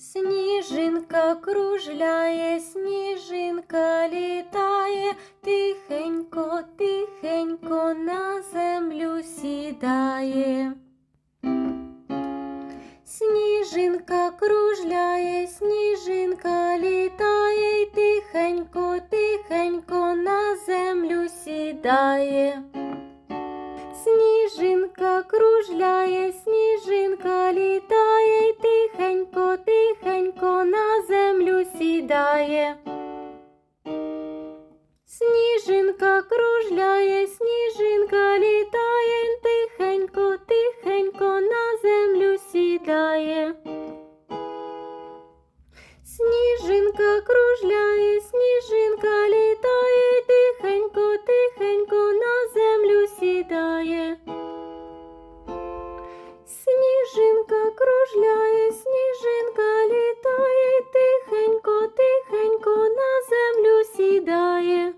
Сніжинка кружляє, сніжинка літає, тихенько, тихенько на землю сідає. Сніжинка кружляє, сніжинка літає, тихенько, тихенько на землю сідає. Сніжинка кружляє, сніжинка. кружляє, сніжинка кружляє, сніжинка літає, тихенько, тихенько на землю сідає. Сніжинка кружляє. you.